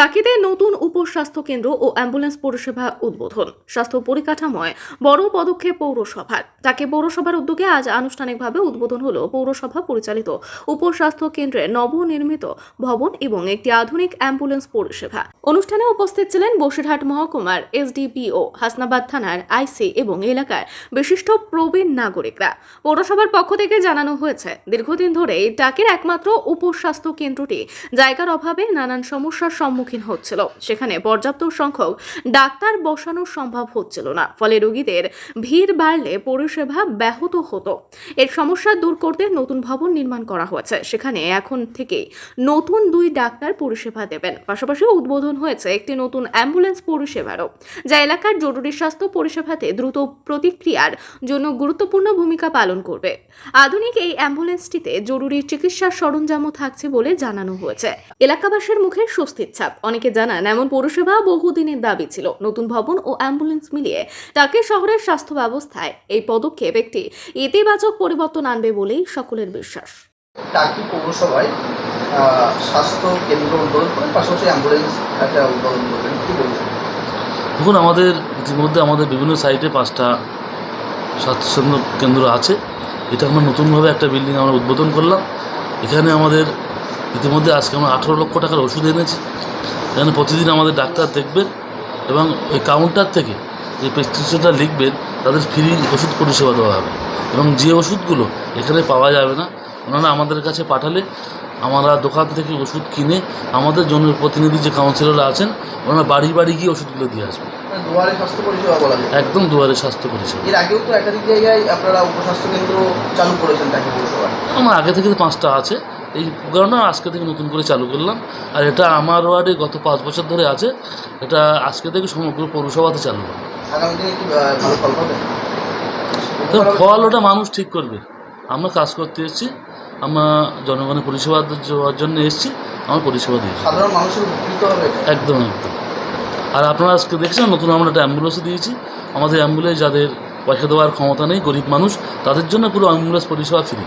টাকিতে নতুন উপস্বাস্থ্য কেন্দ্র ও অ্যাম্বুলেন্স পরিষেবা উদ্বোধন। স্বাস্থ্য পরিকাঠামোয় বড় পদক্ষেপ পৌরসভার। টাকি পৌরসভার উদ্যোগে আজ আনুষ্ঠানিকভাবে উদ্বোধন হলো পৌরসভা পরিচালিত উপস্বাস্থ্য কেন্দ্রের নবনির্মিত ভবন এবং একটি আধুনিক অ্যাম্বুলেন্স পরিষেবা অনুষ্ঠানে উপস্থিত ছিলেন বসিরহাট মহকুমার এসডিপিও, হাসনাবাদ থানার আইসি এবং এলাকার বিশিষ্ট প্রবীণ নাগরিকরা। পৌরসভার পক্ষ থেকে জানানো হয়েছে, দীর্ঘদিন ধরে টাকির একমাত্র উপস্বাস্থ্য কেন্দ্রটি জায়গার অভাবে নানান সমস্যার সম্মুখীন হচ্ছিল। সেখানে পর্যাপ্ত সংখ্যক ডাক্তার বসানো সম্ভব হচ্ছিল না। ফলে রোগীদের ভিড় বাড়লে পরিষেবা ব্যাহত হতো। এর সমস্যা দূর করতে নতুন ভবন নির্মাণ করা হয়েছে। সেখানে এখন থেকে নতুন দুই ডাক্তার পরিষেবা দেবেন। পাশাপাশি উদ্বোধন হয়েছে একটি নতুন অ্যাম্বুলেন্স পরিষেবারও, যা এলাকার জরুরি স্বাস্থ্য পরিষেবাতে দ্রুত প্রতিক্রিয়ার জন্য গুরুত্বপূর্ণ ভূমিকা পালন করবে। আধুনিক এই অ্যাম্বুলেন্সটিতে জরুরি চিকিৎসার সরঞ্জামও থাকছে বলে জানানো হয়েছে। এলাকাবাসীর মুখে স্বস্তির ছাপ। অনেকে জানান এমন পরিষেবা বহুদিনের দাবি ছিল। নতুন ভবন ও অ্যাম্বুলেন্স মিলিয়ে টাকি শহরের স্বাস্থ্য ব্যবস্থায় এই পদক্ষেপ একটি ইতিবাচক পরিবর্তন আনবে বলেই সকলের বিশ্বাস। টাকি পৌরসভায় স্বাস্থ্য কেন্দ্র উদ্বোধন করেন পাশাপাশি অ্যাম্বুলেন্স একটা উদ্বোধন করবেন কি বলবেন? দেখুন আমাদের ইতিমধ্যে আমাদের বিভিন্ন সাইটে পাঁচটা স্বাস্থ্যকেন্দ্র কেন্দ্র আছে। এটা আমরা নতুনভাবে একটা বিল্ডিং আমরা উদ্বোধন করলাম। এখানে আমাদের ইতিমধ্যে আজকে আমরা আঠেরো লক্ষ টাকার ওষুধ এনেছি। এখানে প্রতিদিন আমাদের ডাক্তার দেখবেন এবং ওই কাউন্টার থেকে যে প্রেসক্রিপশনটা লিখবেন তাদের ফ্রি ওষুধ পরিষেবা দেওয়া হবে। এবং যে ওষুধগুলো এখানে পাওয়া যাবে না ওনারা আমাদের কাছে পাঠালে আমরা দোকান থেকে ওষুধ কিনে আমাদের জনপ্রতিনিধি যে কাউন্সিলররা আছেন ওনারা বাড়ি বাড়ি গিয়ে ওষুধগুলো দিয়ে আসবে। মানে দুয়ারে স্বাস্থ্য পরিষেবা বলা যায়। একদম দুয়ারে স্বাস্থ্য পরিষেবা। এর আগেও তো একাধিক জায়গায় আপনারা উপস্বাস্থ্য কেন্দ্র চালু করেছেন টাকি পৌরসভায়। আমার আগে থেকে পাঁচটা আছে। এই কারণে আজকে থেকে নতুন করে চালু করলাম। আর এটা আমার ওয়ার্ডে গত পাঁচ বছর ধরে আছে। এটা আজকে থেকে সমগ্র পৌরসভাতে চালু হবে। ফল ওটা মানুষ ঠিক করবে। আমরা কাজ করতে এসেছি। আমরা জনগণের পরিষেবা দেওয়ার জন্য এসেছি। আমার পরিষেবা দিয়েছি। একদম একদম। আর আপনারা আজকে দেখছেন নতুন আমরা একটা অ্যাম্বুলেন্সও দিয়েছি। আমাদের অ্যাম্বুলেন্স যাদের পয়সা দেওয়ার ক্ষমতা নেই গরিব মানুষ তাদের জন্য পুরো অ্যাম্বুলেন্স পরিষেবা ফ্রি